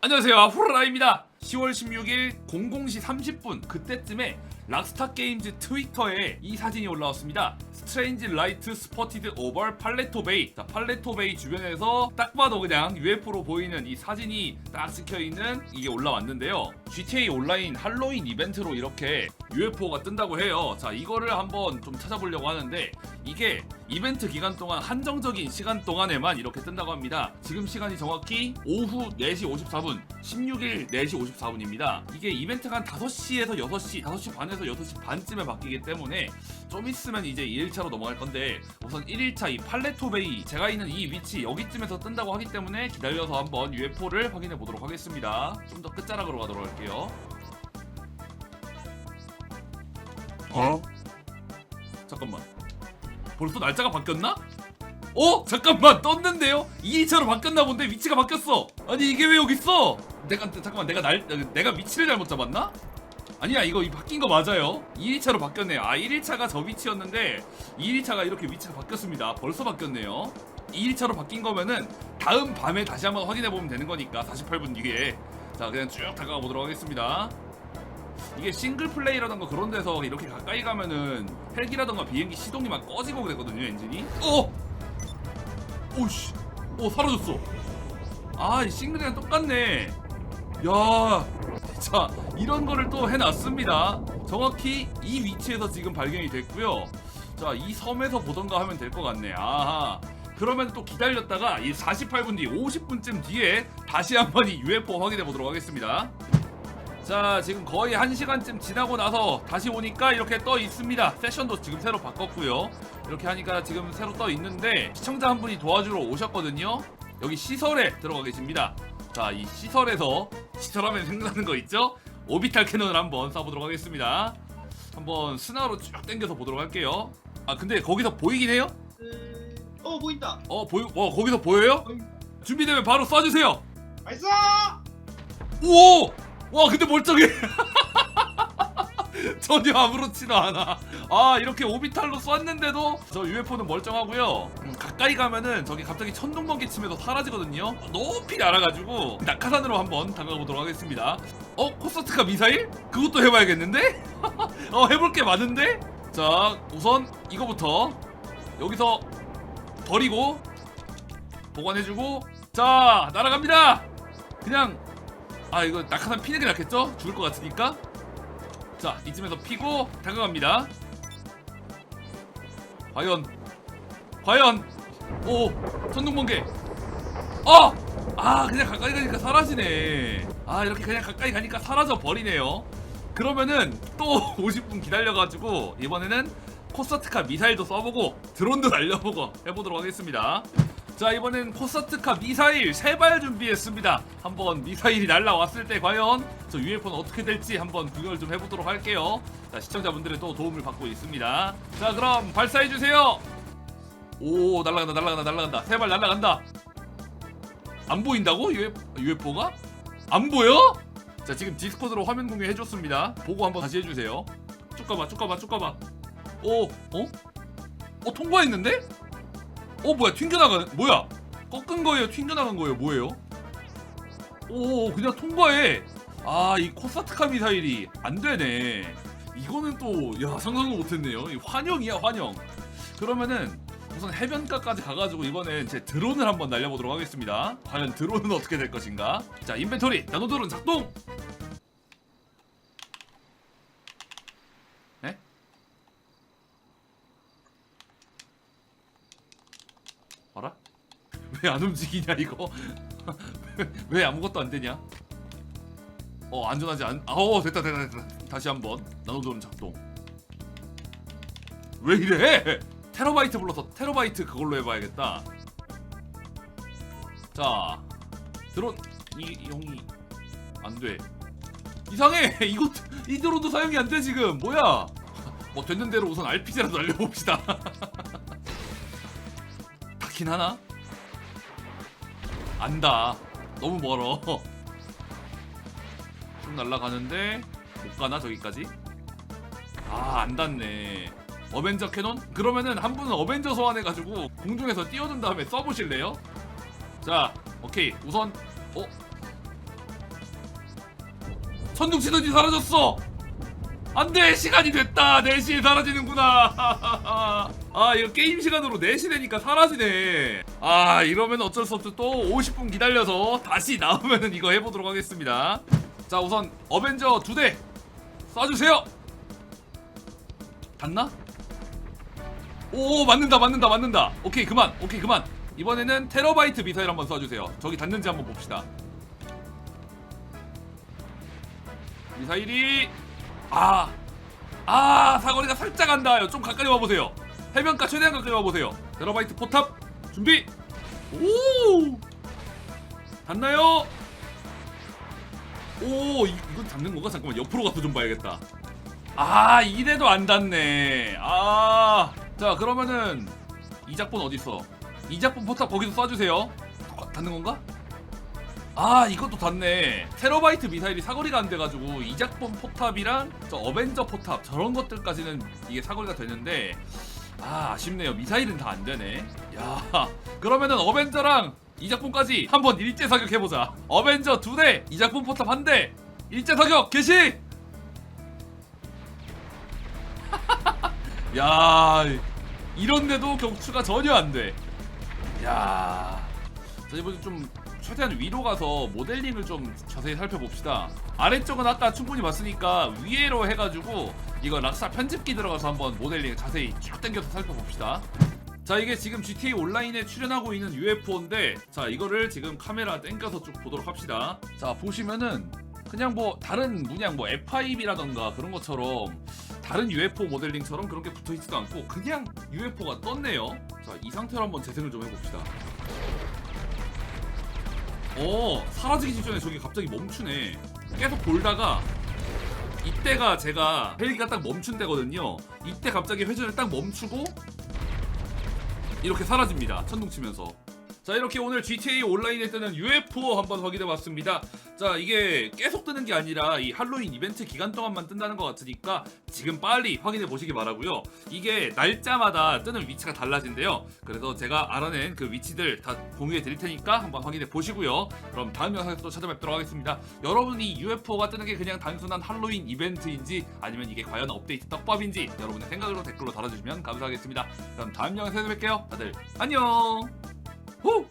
안녕하세요. 후라라입니다. 10월 16일 00시 30분 그때쯤에 락스타 게임즈 트위터에 이 사진이 올라왔습니다. 스트레인지 라이트 스포티드 오벌 팔레토 베이. 자 팔레토 베이 주변에서 딱 봐도 그냥 UFO로 보이는 이 사진이 딱 찍혀있는 이게 올라왔는데요 GTA 온라인 할로윈 이벤트로 이렇게 UFO가 뜬다고 해요 자 이거를 한번 좀 찾아보려고 하는데 이게 이벤트 기간 동안 한정적인 시간 동안에만 이렇게 뜬다고 합니다. 지금 시간이 정확히 오후 4시 54분, 16일 4시 54분입니다. 이게 이벤트가 한 5시에서 6시, 5시 반에서 6시 반쯤에 바뀌기 때문에 좀 있으면 이제 2일차로 넘어갈 건데 우선 1일차 이 팔레토베이 제가 있는 이 위치 여기쯤에서 뜬다고 하기 때문에 기다려서 한번 UFO를 확인해 보도록 하겠습니다. 좀 더 끝자락으로 가도록 할게요. 어? 잠깐만. 벌써 날짜가 바뀌었나? 어? 잠깐만 떴는데요? 2일차로 바뀌었나 본데 위치가 바뀌었어 아니 이게 왜 여기 있어? 내가 잠깐만 내가 날 내가 위치를 잘못 잡았나? 아니야 이거 이 바뀐 거 맞아요 2일차로 바뀌었네요 아 1일차가 저 위치였는데 2일차가 이렇게 위치가 바뀌었습니다 벌써 바뀌었네요 2일차로 바뀐 거면은 다음 밤에 다시 한번 확인해 보면 되는 거니까 48분 뒤에 자 그냥 쭉 다가가 보도록 하겠습니다. 이게 싱글 플레이라던가 그런 데서 이렇게 가까이 가면은 헬기라던가 비행기 시동이 막 꺼지고 그랬거든요 엔진이. 어! 오씨. 어 사라졌어. 아 이 싱글이랑 똑같네. 야 자 이런 거를 또 해놨습니다. 정확히 이 위치에서 지금 발견이 됐고요. 자 이 섬에서 보던가 하면 될 것 같네. 아하 그러면 또 기다렸다가 이 48분 뒤 50분쯤 뒤에 다시 한번 이 UFO 확인해 보도록 하겠습니다. 자 지금 거의 1시간쯤 지나고 나서 다시 오니까 이렇게 떠 있습니다. 세션도 지금 새로 바꿨고요. 이렇게 하니까 지금 새로 떠 있는데 시청자 한 분이 도와주러 오셨거든요. 여기 시설에 들어가 계십니다. 자 이 시설에서 시설하면 생각나는 거 있죠? 오비탈 캐논을 한번 쏴보도록 하겠습니다. 한번 스나로 쭉 당겨서 보도록 할게요. 아 근데 거기서 보이긴 해요? 음, 어 보인다. 어 보여 어 거기서 보여요? 준비되면 바로 쏴주세요 발사! 오! 와 근데 멀쩡해 전혀 아무렇지도 않아 아 이렇게 오비탈로 쐈는데도 저 UFO는 멀쩡하고요 음, 가까이 가면은 저기 갑자기 천둥 번개 치면서 사라지거든요 높이 날아가지고 낙하산으로 한번 다가가 보도록 하겠습니다 어? 코스트카 미사일? 그것도 해봐야겠는데? 어 해볼 게 많은데? 자 우선 이거부터 여기서 버리고 보관해주고 자 날아갑니다! 그냥 아 이거 낙하산 피는 게 낫겠죠? 죽을 것 같으니까. 자 이쯤에서 피고 다가갑니다. 과연 과연 오 천둥번개. 어! 아 그냥 가까이 가니까 사라지네. 아 이렇게 그냥 가까이 가니까 사라져 버리네요. 그러면은 또 50분 기다려가지고 이번에는 코사트카 미사일도 써보고 드론도 날려보고 해보도록 하겠습니다. 자 이번엔 코사트카 미사일 세 발 준비했습니다. 한번 미사일이 날라왔을 때 과연 저 UFO는 어떻게 될지 한번 구경을 좀 해보도록 할게요. 자 시청자분들의 또 도움을 받고 있습니다. 자 그럼 발사해주세요. 오 날라간다 날라간다 날라간다. 세 발 날라간다. 안 보인다고? UFO가? 안 보여? 자 지금 디스코드로 화면 공유 해줬습니다. 보고 한번 다시 해주세요. 쭉 가봐 쭉 가봐 쭉 가봐 오 어? 어 통과했는데? 어 뭐야 튕겨나가는 뭐야? 꺾은 거예요 튕겨나간 거예요 뭐예요? 오 그냥 통과해. 아 이 코사트카 미사일이 안 되네. 이거는 또 야 상상도 못했네요. 이 환영이야 환영. 그러면은 우선 해변가까지 가가지고 이번엔 제 드론을 한번 날려보도록 하겠습니다. 과연 드론은 어떻게 될 것인가? 자 인벤토리 나노 드론 작동 봐라. 왜 안 움직이냐 이거? 왜 아무것도 안 되냐? 어 안전하지 않.. 아어 됐다 됐다 됐다. 다시 한번 나노드론 작동. 왜 이래? 테러바이트 불러서 테러바이트 그걸로 해봐야겠다. 자 드론 이 용이 안돼. 이상해! 이거 이 드론도 사용이 안 돼 지금. 뭐야? 뭐 됐는 대로 우선 RPG라도 날려봅시다 닿긴 하나? 안다 너무 멀어 좀 날아가는데 못 가나 저기까지? 아 안 닿네 어벤져 캐논? 그러면은 한 분은 어벤져 소환해가지고 공중에서 띄워준 다음에 써보실래요? 자 오케이 우선 어? 천둥 치더니 사라졌어 안돼 시간이 됐다. 4시에 사라지는구나. 아 이거 게임 시간으로 4시 되니까 사라지네. 아 이러면 어쩔 수 없죠. 또 50분 기다려서 다시 나오면은 이거 해보도록 하겠습니다. 자 우선 어벤져 2대 쏴주세요. 닿나? 오 맞는다 맞는다 맞는다. 오케이 그만 오케이 그만. 이번에는 테러바이트 미사일 한번 쏴주세요. 저기 닿는지 한번 봅시다. 미사일이 아, 아 사거리가 살짝 안 닿아요. 좀 가까이 와보세요. 해변가 최대한 가까이 와보세요. 테러바이트 포탑 준비. 오! 닿나요? 오 이, 이건 닿는 건가? 잠깐만 옆으로 가서 좀 봐야겠다. 아 이래도 안 닿네. 아 자 그러면은 이작본 어딨어 이작본 포탑 거기서 쏴주세요. 어, 닿는 건가? 아 이것도 닿네. 테러바이트 미사일이 사거리가 안 돼가지고 이작본 포탑이랑 저 어벤져 포탑 저런 것들까지는 이게 사거리가 되는데 아 아쉽네요. 미사일은 다 안 되네. 야 그러면은 어벤져랑 이작본까지 한번 일제 사격 해보자. 어벤져 두대 이작본 포탑 한대 일제 사격 개시! 야 이런데도 격추가 전혀 안돼. 야 자, 이번에 좀 최대한 위로 가서 모델링을 좀 자세히 살펴봅시다. 아래쪽은 아까 충분히 봤으니까 위에로 해가지고 이거 락사 편집기 들어가서 한번 모델링 자세히 쭉 당겨서 살펴봅시다. 자 이게 지금 GTA 온라인에 출연하고 있는 UFO인데 자 이거를 지금 카메라 땡겨서 쭉 보도록 합시다. 자 보시면은 그냥 뭐 다른 문양 뭐 F5이라던가 그런 것처럼 다른 UFO 모델링처럼 그런 게 붙어 있지도 않고 그냥 UFO가 떴네요. 자 이 상태로 한번 재생을 좀 해봅시다. 어 사라지기 직전에 저기 갑자기 멈추네. 계속 돌다가 이때가 제가 헬기가 딱 멈춘 때거든요. 이때 갑자기 회전을 딱 멈추고 이렇게 사라집니다. 천둥 치면서 자 이렇게 오늘 GTA 온라인에 뜨는 UFO 한번 확인해 봤습니다. 자 이게 계속 뜨는 게 아니라 이 할로윈 이벤트 기간 동안만 뜬다는 것 같으니까 지금 빨리 확인해 보시기 바라고요. 이게 날짜마다 뜨는 위치가 달라진대요. 그래서 제가 알아낸 그 위치들 다 공유해 드릴 테니까 한번 확인해 보시고요. 그럼 다음 영상에서 또 찾아뵙도록 하겠습니다. 여러분이 UFO가 뜨는 게 그냥 단순한 할로윈 이벤트인지 아니면 이게 과연 업데이트 떡밥인지 여러분의 생각으로 댓글로 달아주시면 감사하겠습니다. 그럼 다음 영상에서 뵐게요. 다들 안녕 후!